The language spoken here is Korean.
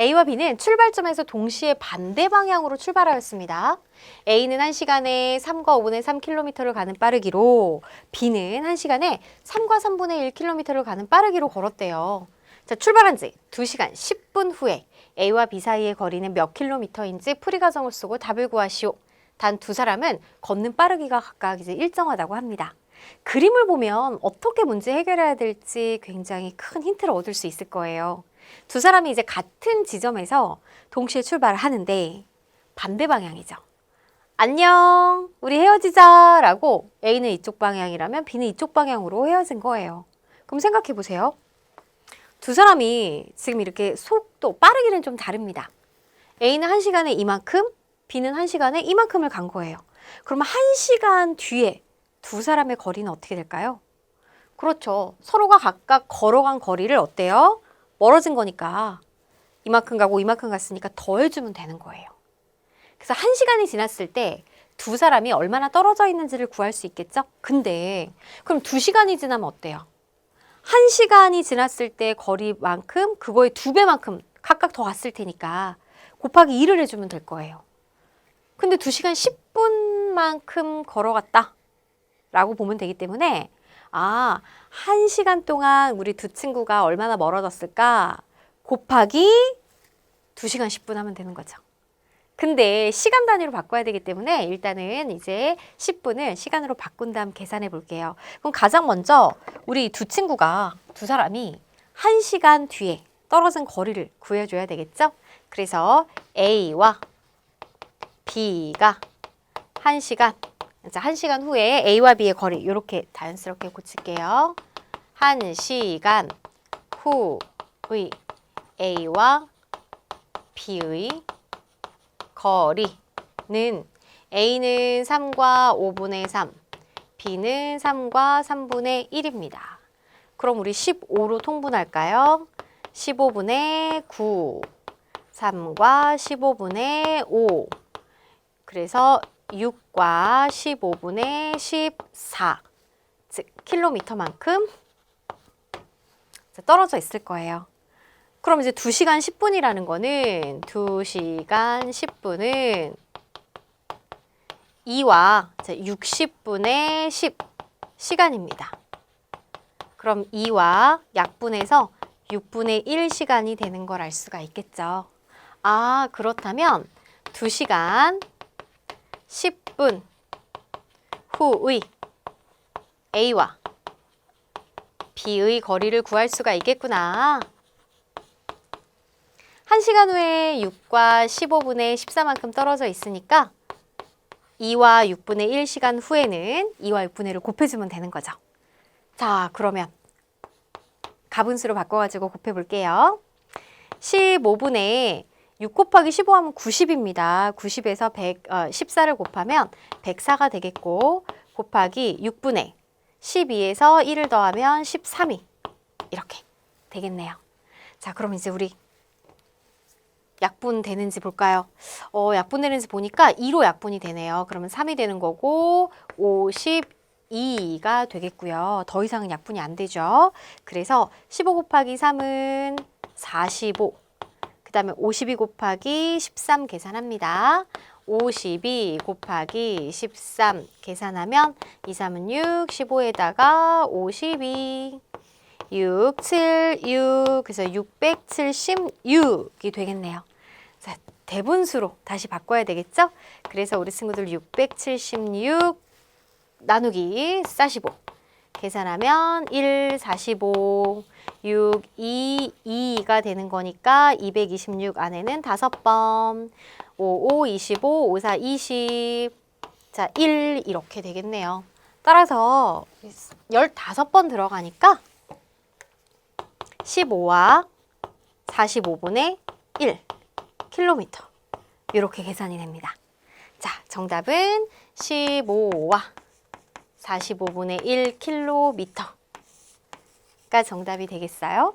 A와 B는 출발점에서 동시에 반대 방향으로 출발하였습니다. A는 1시간에 3과 5분의 3km를 가는 빠르기로 B는 1시간에 3과 3분의 1km를 가는 빠르기로 걸었대요. 자, 출발한 지 2시간 10분 후에 A와 B 사이의 거리는 몇 킬로미터인지 풀이 과정을 쓰고 답을 구하시오. 단 두 사람은 걷는 빠르기가 각각 이제 일정하다고 합니다. 그림을 보면 어떻게 문제 해결해야 될지 굉장히 큰 힌트를 얻을 수 있을 거예요. 두 사람이 이제 같은 지점에서 동시에 출발을 하는데 반대 방향이죠. 안녕, 우리 헤어지자 라고 A는 이쪽 방향이라면 B는 이쪽 방향으로 헤어진 거예요. 그럼 생각해 보세요. 두 사람이 지금 이렇게 속도, 빠르기는 좀 다릅니다. A는 한 시간에 이만큼, B는 한 시간에 이만큼을 간 거예요. 그러면 한 시간 뒤에 두 사람의 거리는 어떻게 될까요? 그렇죠. 서로가 각각 걸어간 거리를 어때요? 멀어진 거니까 이만큼 가고 이만큼 갔으니까 더해주면 되는 거예요. 그래서 한 시간이 지났을 때 두 사람이 얼마나 떨어져 있는지를 구할 수 있겠죠? 근데 그럼 두 시간이 지나면 어때요? 한 시간이 지났을 때 거리만큼 그거의 두 배만큼 각각 더 갔을 테니까 곱하기 2를 해주면 될 거예요. 근데 두 시간 10분만큼 걸어갔다. 라고 보면 되기 때문에 아, 한 시간 동안 우리 두 친구가 얼마나 멀어졌을까? 곱하기 두 시간 10분 하면 되는 거죠. 근데 시간 단위로 바꿔야 되기 때문에 일단은 이제 10분을 시간으로 바꾼 다음 계산해 볼게요. 그럼 가장 먼저 우리 두 친구가 두 사람이 한 시간 뒤에 떨어진 거리를 구해줘야 되겠죠? 그래서 A와 B가 한 시간 자, 한 시간 후에 A와 B의 거리 이렇게 자연스럽게 고칠게요. 한 시간 후의 A와 B의 거리는 A는 3과 5분의 3, B는 3과 3분의 1입니다. 그럼 우리 15로 통분할까요? 15분의 9, 3과 15분의 5. 그래서 6과 15분의 14, 즉 킬로미터만큼 떨어져 있을 거예요. 그럼 이제 2시간 10분이라는 거는 2시간 10분은 2와 60분의 10 시간입니다. 그럼 2와 약분해서 6분의 1 시간이 되는 걸 알 수가 있겠죠. 아, 그렇다면 2시간 10분 후의 A와 B의 거리를 구할 수가 있겠구나. 1시간 후에 6과 15분의 14만큼 떨어져 있으니까 2와 6분의 1시간 후에는 2와 6분의 1을 곱해주면 되는 거죠. 자, 그러면 가분수로 바꿔가지고 곱해볼게요. 15분의 6 곱하기 15 하면 90입니다. 90에서 100, 어, 14를 곱하면 104가 되겠고 곱하기 6분의 12에서 1을 더하면 13이 이렇게 되겠네요. 자, 그럼 이제 우리 약분 되는지 볼까요? 어, 약분 되는지 보니까 2로 약분이 되네요. 그러면 3이 되는 거고 52가 되겠고요. 더 이상은 약분이 안 되죠. 그래서 15 곱하기 3은 45. 그 다음에 52 곱하기 13 계산합니다. 52 곱하기 13 계산하면 2, 3은 6, 15에다가 52. 6, 7, 6, 그래서 676이 되겠네요. 자, 대분수로 다시 바꿔야 되겠죠? 그래서 우리 친구들 676 나누기 45 계산하면 1, 45, 6, 2, 2가 되는 거니까 226 안에는 5번, 5, 5, 25, 5, 4, 20, 자, 1 이렇게 되겠네요. 따라서 15번 들어가니까 15와 45분의 1 킬로미터 이렇게 계산이 됩니다. 자, 정답은 15와 45분의 1 킬로미터가 정답이 되겠어요.